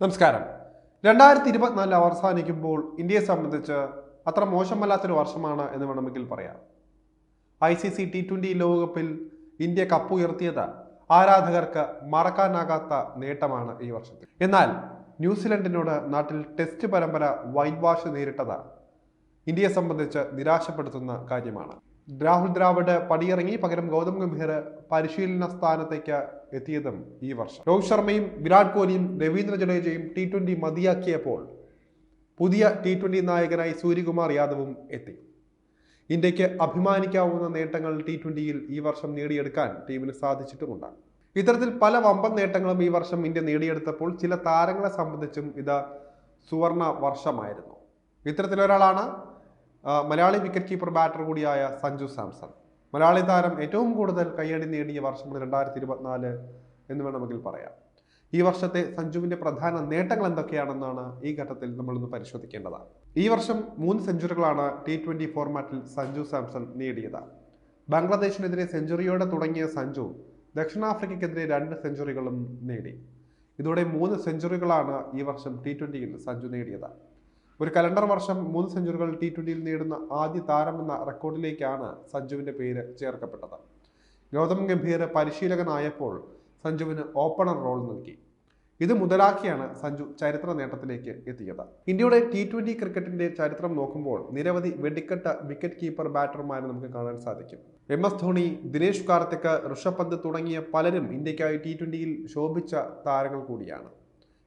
നമസ്കാരം. രണ്ടായിരത്തി ഇരുപത്തിനാല് അവസാനിക്കുമ്പോൾ ഇന്ത്യയെ സംബന്ധിച്ച് അത്ര മോശമല്ലാത്തൊരു വർഷമാണ് എന്ന് വേണമെങ്കിൽ പറയാം. ഐ സി സി ടി ട്വന്റി ലോകകപ്പിൽ ഇന്ത്യ കപ്പുയർത്തിയത് ആരാധകർക്ക് മറക്കാനാകാത്ത നേട്ടമാണ് ഈ വർഷത്തിൽ. എന്നാൽ ന്യൂസിലൻഡിനോട് നാട്ടിൽ ടെസ്റ്റ് പരമ്പര വൈറ്റ് വാഷ് നേരിട്ടത് ഇന്ത്യയെ സംബന്ധിച്ച് നിരാശപ്പെടുത്തുന്ന കാര്യമാണ്. രാഹുൽ ദ്രാവിഡ് പടിയിറങ്ങി പകരം ഗൗതം ഗംഭീർ പരിശീലന സ്ഥാനത്തേക്ക് എത്തിയതും ഈ വർഷം. രോഹിത് ശർമ്മയും വിരാട് കോഹ്ലിയും രവീന്ദ്ര ജഡേജയും ടി ട്വന്റി മതിയാക്കിയപ്പോൾ പുതിയ ടി ട്വന്റി നായകനായി സൂര്യകുമാർ യാദവും എത്തി. ഇന്ത്യയ്ക്ക് അഭിമാനിക്കാവുന്ന നേട്ടങ്ങൾ ടി ട്വന്റിയിൽ ഈ വർഷം നേടിയെടുക്കാൻ ടീമിന് സാധിച്ചിട്ടുമുണ്ട്. ഇത്തരത്തിൽ പല വമ്പൻ നേട്ടങ്ങളും ഈ വർഷം ഇന്ത്യ നേടിയെടുത്തപ്പോൾ ചില താരങ്ങളെ സംബന്ധിച്ചും ഇത് സുവർണ വർഷമായിരുന്നു. ഇത്തരത്തിലൊരാളാണ് മലയാളി വിക്കറ്റ് കീപ്പർ ബാറ്റർ കൂടിയായ സഞ്ജു സാംസൺ. മലയാളി താരം ഏറ്റവും കൂടുതൽ കയ്യടി നേടിയ വർഷം രണ്ടായിരത്തി ഇരുപത്തിനാല് എന്ന് വേണമെങ്കിൽ പറയാം. ഈ വർഷത്തെ സഞ്ജുവിന്റെ പ്രധാന നേട്ടങ്ങൾ എന്തൊക്കെയാണെന്നാണ് ഈ ഘട്ടത്തിൽ നമ്മളിന്ന് പരിശോധിക്കേണ്ടത് ഈ വർഷം മൂന്ന് സെഞ്ചുറികളാണ് ടി ട്വന്റി ഫോർമാറ്റിൽ സഞ്ജു സാംസൺ നേടിയത്. ബംഗ്ലാദേശിനെതിരെ സെഞ്ചുറിയോടെ തുടങ്ങിയ സഞ്ജു ദക്ഷിണാഫ്രിക്കയ്ക്കെതിരെ രണ്ട് സെഞ്ചുറികളും നേടി. ഇതോടെ മൂന്ന് സെഞ്ചുറികളാണ് ഈ വർഷം ടി ട്വന്റിയിൽ സഞ്ജു നേടിയത്. ഒരു കലണ്ടർ വർഷം മൂന്ന് സെഞ്ചുറികൾ ടി ട്വന്റിയിൽ നേടുന്ന ആദ്യ എന്ന റെക്കോർഡിലേക്കാണ് സഞ്ജുവിന്റെ പേര് ചേർക്കപ്പെട്ടത്. ഗൗതം ഗംഭീർ പരിശീലകനായപ്പോൾ സഞ്ജുവിന് ഓപ്പണർ റോൾ നൽകി. ഇത് മുതലാക്കിയാണ് സഞ്ജു ചരിത്ര നേട്ടത്തിലേക്ക് എത്തിയത്. ഇന്ത്യയുടെ ടി ട്വന്റി ക്രിക്കറ്റിന്റെ ചരിത്രം നോക്കുമ്പോൾ നിരവധി വെടിക്കെട്ട വിക്കറ്റ് കീപ്പർ ബാറ്റർമാരെ നമുക്ക് കാണാൻ സാധിക്കും. എം എസ് ധോണി ദിനേശ് കാർത്തിക് ഋഷഭ് പന്ത് തുടങ്ങിയ പലരും ഇന്ത്യക്കായി ടി ട്വന്റിയിൽ ശോഭിച്ച താരങ്ങൾ കൂടിയാണ്.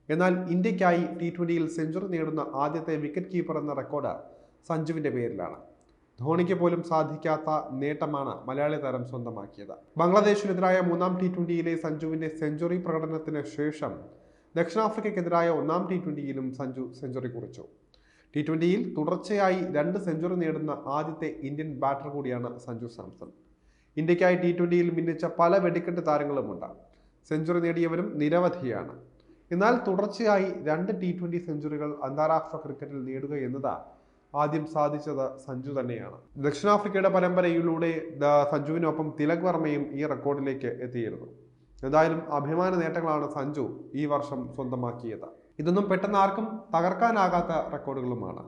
എന്നാൽ ഇന്ത്യക്കായി ടി ട്വന്റിയിൽ സെഞ്ചുറി നേടുന്ന ആദ്യത്തെ വിക്കറ്റ് കീപ്പർ എന്ന റെക്കോർഡ് സഞ്ജുവിന്റെ പേരിലാണ്. ധോണിക്ക് പോലും സാധിക്കാത്ത നേട്ടമാണ് മലയാളി താരം സ്വന്തമാക്കിയത്. ബംഗ്ലാദേശിനെതിരായ മൂന്നാം ടി ട്വന്റിയിലെ സഞ്ജുവിന്റെ സെഞ്ചുറി പ്രകടനത്തിന് ശേഷം ദക്ഷിണാഫ്രിക്കയ്ക്കെതിരായ ഒന്നാം ടി ട്വന്റിയിലും സഞ്ജു സെഞ്ചുറി കുറിച്ചു. ടി ട്വന്റിയിൽ തുടർച്ചയായി രണ്ട് സെഞ്ചുറി നേടുന്ന ആദ്യത്തെ ഇന്ത്യൻ ബാറ്റർ കൂടിയാണ് സഞ്ജു സാംസൺ. ഇന്ത്യക്കായി ടി ട്വന്റിയിൽ മിന്നിച്ച പല വെടിക്കെട്ട് താരങ്ങളുമുണ്ട്. സെഞ്ചുറി നേടിയവരും നിരവധിയാണ്. എന്നാൽ തുടർച്ചയായി രണ്ട് ടി ട്വന്റി സെഞ്ചുറികൾ അന്താരാഷ്ട്ര ക്രിക്കറ്റിൽ നേടുക എന്നത് ആദ്യം സാധിച്ചത് സഞ്ജു തന്നെയാണ്. ദക്ഷിണാഫ്രിക്കയുടെ പരമ്പരയിലൂടെ സഞ്ജുവിനൊപ്പം തിലക് വർമ്മയും ഈ റെക്കോർഡിലേക്ക് എത്തിയിരുന്നു. എന്തായാലും അഭിമാന നേട്ടങ്ങളാണ് സഞ്ജു ഈ വർഷം സ്വന്തമാക്കിയത്. ഇതൊന്നും പെട്ടെന്ന് ആർക്കും തകർക്കാനാകാത്ത റെക്കോർഡുകളുമാണ്.